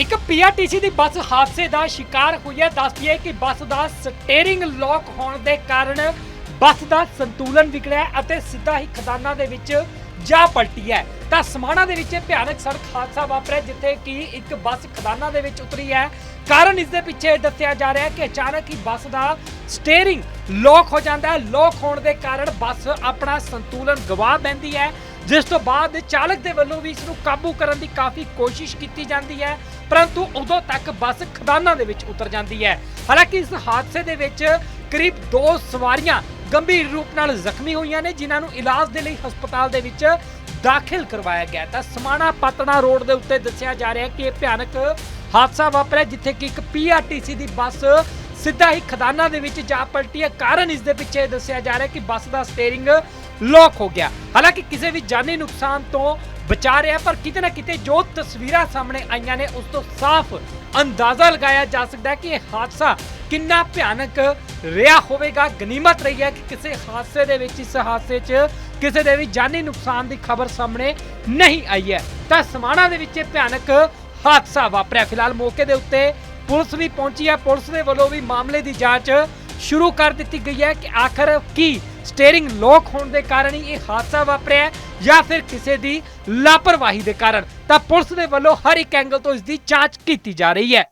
ਇੱਕ ਪੀਆਰਟੀਸੀ ਦੀ ਬੱਸ ਹਾਦਸੇ ਦਾ ਸ਼ਿਕਾਰ ਹੋਈ ਹੈ ਦੱਸਦੀ ਹੈ ਕਿ ਬੱਸ ਦਾ ਸਟੀਅਰਿੰਗ ਲੌਕ ਹੋਣ ਦੇ ਕਾਰਨ ਬੱਸ ਦਾ ਸੰਤੁਲਨ ਵਿਗੜਿਆ ਅਤੇ ਸਿੱਧਾ ਹੀ ਖਦਾਨਾ ਦੇ ਵਿੱਚ ਜਾ ਪਲਟੀ ਹੈ। ਤਾਂ ਸਮਾਣਾ ਦੇ ਵਿੱਚ ਇਹ ਭਿਆਨਕ ਸੜਕ ਹਾਦਸਾ ਵਾਪਰਿਆ ਜਿੱਥੇ ਕਿ ਇੱਕ ਬੱਸ ਖਦਾਨਾ ਦੇ ਵਿੱਚ ਉਤਰੀ ਹੈ। ਕਾਰਨ ਇਸ ਦੇ ਪਿੱਛੇ ਦੱਸਿਆ ਜਾ ਰਿਹਾ ਹੈ ਕਿ ਅਚਾਨਕ ਹੀ ਬੱਸ ਦਾ ਸਟੀਅਰਿੰਗ ਲੌਕ ਹੋ ਜਾਂਦਾ ਹੈ। ਲੌਕ ਹੋਣ ਦੇ ਕਾਰਨ ਬੱਸ ਆਪਣਾ ਸੰਤੁਲਨ ਗਵਾ ਬੈਂਦੀ ਹੈ ਜਿਸ ਤੋਂ ਬਾਅਦ ਚਾਲਕ ਦੇ ਵੱਲੋਂ ਵੀ ਇਸ ਨੂੰ ਕਾਬੂ ਕਰਨ ਦੀ ਕਾਫੀ ਕੋਸ਼ਿਸ਼ ਕੀਤੀ ਜਾਂਦੀ ਹੈ, ਪਰੰਤੂ ਉਦੋਂ ਤੱਕ ਬੱਸ ਖਦਾਨਾਂ ਦੇ ਵਿੱਚ ਉਤਰ ਜਾਂਦੀ ਹੈ। ਹਾਲਾਂਕਿ ਇਸ ਹਾਦਸੇ ਦੇ ਵਿੱਚ ਕਰੀਬ 2 ਸਵਾਰੀਆਂ ਗੰਭੀਰ ਰੂਪ ਨਾਲ ਜ਼ਖਮੀ ਹੋਈਆਂ ਨੇ, ਜਿਨ੍ਹਾਂ ਨੂੰ ਇਲਾਜ ਦੇ ਲਈ ਹਸਪਤਾਲ ਦੇ ਵਿੱਚ ਦਾਖਲ ਕਰਵਾਇਆ ਗਿਆ ਤਾਂ ਸਮਾਣਾ ਪਤਨਾ ਰੋਡ ਦੇ ਉੱਤੇ ਦੱਸਿਆ ਜਾ ਰਿਹਾ ਕਿ ਇਹ ਭਿਆਨਕ ਹਾਦਸਾ ਵਾਪਰਿਆ, ਜਿੱਥੇ ਕਿ ਇੱਕ ਪੀਆਰਟੀਸੀ ਦੀ ਬੱਸ ਸਿੱਧਾ ਹੀ ਖਦਾਨਾਂ ਦੇ ਵਿੱਚ ਜਾ ਪਲਟੀ ਹੈ ਕਾਰਨ ਇਸ ਦੇ ਪਿੱਛੇ ਦੱਸਿਆ ਜਾ ਰਿਹਾ ਕਿ ਬੱਸ ਦਾ ਸਟੀਅਰਿੰਗ ਲੌਕ ਹੋ ਗਿਆ। ਹਾਲਾਂਕਿ ਕਿਸੇ ਵੀ ਜਾਨੀ ਨੁਕਸਾਨ ਤੋਂ ਬਚਾ ਰਿਹਾ, ਪਰ ਕਿਤੇ ਨਾ ਕਿਤੇ ਜੋ ਤਸਵੀਰਾਂ ਸਾਹਮਣੇ ਆਈਆਂ ਨੇ, ਉਸ ਤੋਂ ਸਾਫ਼ ਅੰਦਾਜ਼ਾ ਲਗਾਇਆ ਜਾ ਸਕਦਾ ਹੈ ਕਿ ਇਹ ਹਾਦਸਾ ਕਿੰਨਾ ਭਿਆਨਕ ਰਿਹਾ ਹੋਵੇਗਾ। ਗਨੀਮਤ ਰਹੀ ਹੈ ਕਿ ਕਿਸੇ ਹਾਦਸੇ ਦੇ ਵਿੱਚ, ਇਸ ਹਾਦਸੇ 'ਚ ਕਿਸੇ ਦੇ ਵੀ ਜਾਨੀ ਨੁਕਸਾਨ ਦੀ ਖਬਰ ਸਾਹਮਣੇ ਨਹੀਂ ਆਈ ਹੈ। ਤਾਂ ਸਮਾਣਾ ਦੇ ਵਿੱਚ ਇਹ ਭਿਆਨਕ ਹਾਦਸਾ ਵਾਪਰਿਆ। ਫਿਲਹਾਲ ਮੌਕੇ ਦੇ ਉੱਤੇ ਪੁਲਿਸ ਵੀ ਪਹੁੰਚੀ ਹੈ। ਪੁਲਿਸ ਦੇ ਵੱਲੋਂ ਵੀ ਮਾਮਲੇ ਦੀ ਜਾਂਚ ਸ਼ੁਰੂ ਕਰ ਦਿੱਤੀ ਗਈ ਹੈ ਕਿ ਆਖਰ ਕੀ ਸਟੀਅਰਿੰਗ ਲੋਕ ਹੋਣ ਦੇ ਕਾਰਨ ਹੀ ਇਹ ਹਾਦਸਾ ਵਾਪਰਿਆ ਹੈ ਜਾਂ ਫਿਰ ਕਿਸੇ ਦੀ ਲਾਪਰਵਾਹੀ ਦੇ ਕਾਰਨ। ਤਾਂ ਪੁਲਿਸ ਦੇ ਵੱਲੋਂ ਹਰ ਇੱਕ ਐਂਗਲ ਤੋਂ ਇਸ ਦੀ ਜਾਂਚ ਕੀਤੀ ਜਾ ਰਹੀ ਹੈ।